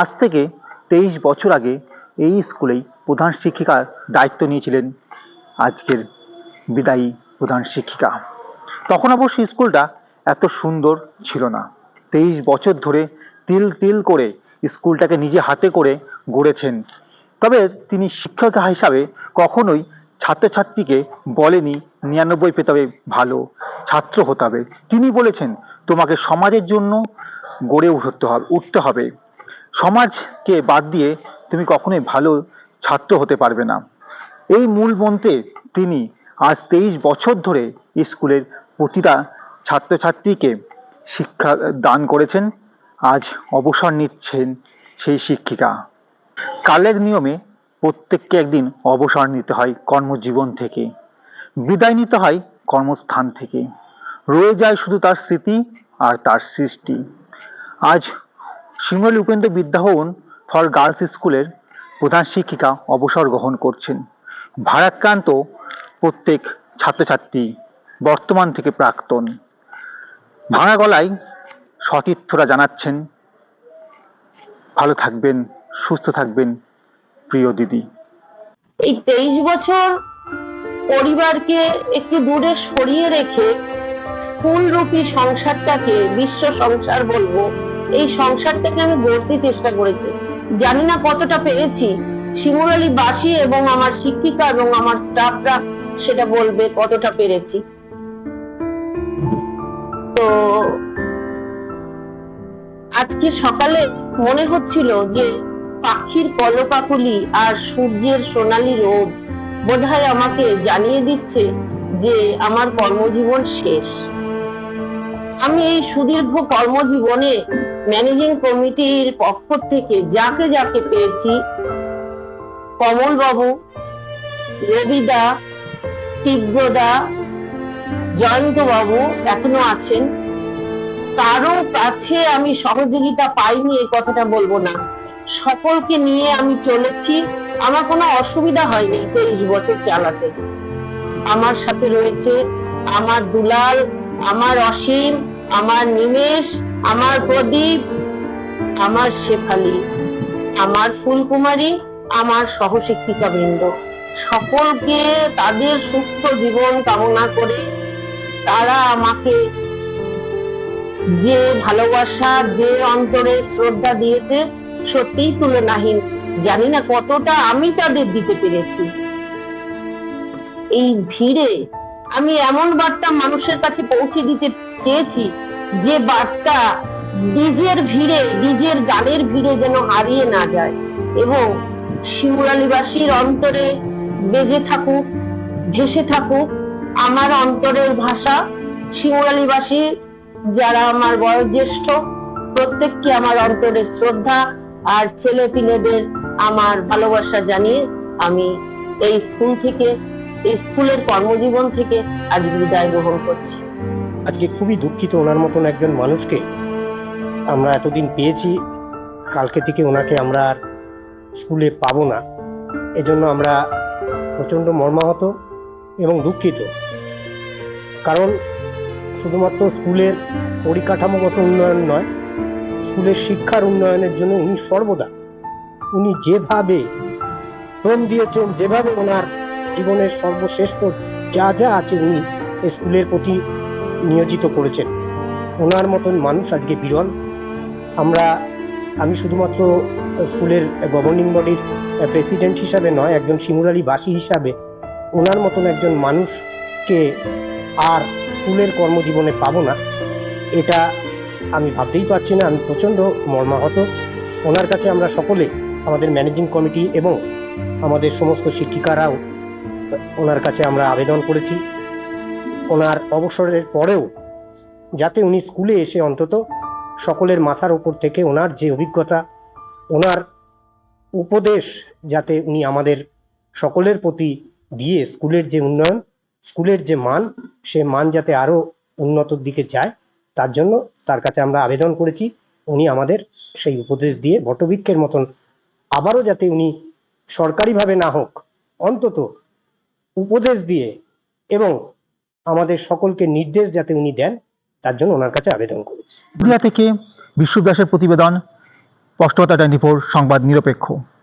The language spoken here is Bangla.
আজ থেকে তেইশ বছর আগে এই স্কুলেই প্রধান শিক্ষিকার দায়িত্ব নিয়েছিলেন আজকের বিদায়ী প্রধান শিক্ষিকা। তখন অবশ্য স্কুলটা এত সুন্দর ছিল না। তেইশ বছর ধরে তিল তিল করে স্কুলটাকে নিজে হাতে করে গড়েছেন। তবে তিনি শিক্ষক হিসাবে কখনোই ছাত্রছাত্রীকে বলেনি নিরানব্বই পেতে হবে, ভালো ছাত্র হতে হবে। তিনি বলেছেন, তোমাকে সমাজের জন্য গড়ে উঠতে হবে উঠতে হবে। সমাজকে বাদ দিয়ে তুমি কখনোই ভালো ছাত্র হতে পারবে না। এই মূল মন্ত্রে তিনি আজ তেইশ বছর ধরে স্কুলের প্রতিটা ছাত্রছাত্রীকে শিক্ষা দান করেছেন। আজ অবসর নিচ্ছেন সেই শিক্ষিকা। কালের নিয়মে প্রত্যেককে একদিন অবসর নিতে হয় কর্মজীবন থেকে। বিদায় নিতে হয় কর্মস্থান থেকে। রয়ে যায় শুধু তার স্মৃতি আর তার সৃষ্টি। আজ শিমলি উপেন্দ্র বিদ্যাভবন ফর গার্লস স্কুলের প্রধান শিক্ষিকা অবসর গ্রহণ করছেন। ভারাক্রান্ত প্রত্যেক ছাত্রছাত্রী বর্তমান থেকে প্রাক্তন। ভাঙা গলায় সতীর্থরা জানাচ্ছেন, ভালো থাকবেন, সুস্থ থাকবেন, প্রিয় দিদি। এই তেইশ বছর পরিবারকে একটু দূরে সরিয়ে রেখে স্কুল রূপী সংসারটাকে বিশ্ব সংসার বলব। এই সংসারটাকে আমি গড়তে চেষ্টা করেছি। জানি না কতটা পেরেছি। শিমুরালি বাসী এবং আমার শিক্ষিকা এবং আমার স্টাফরা সেটা বলবে কতটা পেরেছি। তো আজকে সকালে মনে হচ্ছিল যে পাখির কলকাকুলি আর সূর্যের সোনালী রোদ বোধহয় আমাকে জানিয়ে দিচ্ছে যে আমার কর্মজীবন শেষ। আমি এই সুদীর্ঘ কর্মজীবনে ম্যানেজিং কমিটির পক্ষ থেকে যাকে যাকে পেয়েছি কমল বাবু রবিদা, তীব্রদা জয়ন্ত বাবু এখনও আছেন। কারও কাছে আমি সহযোগিতা পাইনি, এই কথাটা বলব না। সকলকে নিয়ে আমি চলেছি। আমার কোনো অসুবিধা হয়নি তেইশ বছর চালাতে। আমার সাথে রয়েছে আমার দুলাল, আমার অসীম আমার নিমেষ, আমার প্রদীপ, আমার শেফালি, আমার ফুলকুমারী, আমার সহশিক্ষিকা বৃন্দ সকলকে তাদের সুস্থ জীবন কামনা করে তারা আমাকে যে ভালোবাসা, যে অন্তরে শ্রদ্ধা দিয়েছে, সত্যিই তুলনাহীন জানি না কতটা আমি তাদের দিতে পেরেছি। এই ভিড়ে আমি এমন বার্তা মানুষের কাছে পৌঁছে দিতে চেয়েছি যে বার্তা ডিজের ভিড়ে ডিজের গানের ভিড়ে যেন হারিয়ে না যায়। এবং শিমুরালিবাসীর অন্তরে বেজে থাকুক, ভেসে থাকুক, আমার অন্তরের ভাষা শিমুরালিবাসী যারা আমার বয়োজ্যেষ্ঠ, প্রত্যেককে আমার অন্তরের শ্রদ্ধা আর ছেলে পিলেদের আমার ভালোবাসা জানিয়ে আমি এই স্কুল থেকে স্কুলের কর্মজীবন থেকে আজ বিদায় গ্রহণ করছি। আজকে খুবই দুঃখিত ওনার মতন একজন মানুষকে। আমরা এতদিন পেয়েছি, কালকে থেকে ওনাকে আমরা আর স্কুলে পাবো না। এজন্য আমরা প্রচণ্ড মর্মাহত এবং দুঃখিত। কারণ শুধুমাত্র স্কুলের পরিকাঠামোগত উন্নয়ন নয়, স্কুলের শিক্ষার উন্নয়নের জন্য উনি সর্বদা, উনি যেভাবে শ্রম দিয়েছেন, যেভাবে ওনার জীবনের সর্বশ্রেষ্ঠ যা যা আছে উনি স্কুলের প্রতি নিয়োজিত করেছেন। ওনার মতন মানুষ আজকে বিরল। আমরা, আমি শুধুমাত্র স্কুলের গভর্নিং বডির প্রেসিডেন্ট হিসাবে নয়, একজন শিমুরালি বাসী হিসাবে ওনার মতন একজন মানুষকে আর স্কুলের কর্মজীবনে পাবো না। এটা আমি ভাবতেই পারছি না, আমি প্রচণ্ড মর্মাহত। ওনার কাছে আমরা সকলে আমাদের ম্যানেজিং কমিটি এবং আমাদের সমস্ত শিক্ষিকারাও ওনার কাছে আমরা আবেদন করেছি। ওনার অবসরের পরেও যাতে উনি স্কুলে এসে অন্তত সকলের মাথার উপর থেকে ওনার যে অভিজ্ঞতা, ওনার উপদেশ যাতে উনি আমাদের সকলের প্রতি দিয়ে স্কুলের যে উন্নয়ন, স্কুলের যে মান, সে মান যাতে আরও উন্নতর দিকে যায়, তার জন্য তার কাছে আমরা আবেদন করেছি। উনি আমাদের সেই উপদেশ দিয়ে বটবৃক্ষের মতন আবারও যাতে উনি সরকারিভাবে না হোক, অন্তত উপদেশ দিয়ে এবং আমাদের সকলকে নির্দেশ যাতে উনি দেন, তার জন্য ওনার কাছে আবেদন করেছি। পুরুলিয়া থেকে বিশ্বব্যাসের প্রতিবেদন, স্পষ্টতা টোয়েন্টি ফোর সংবাদ নিরপেক্ষ।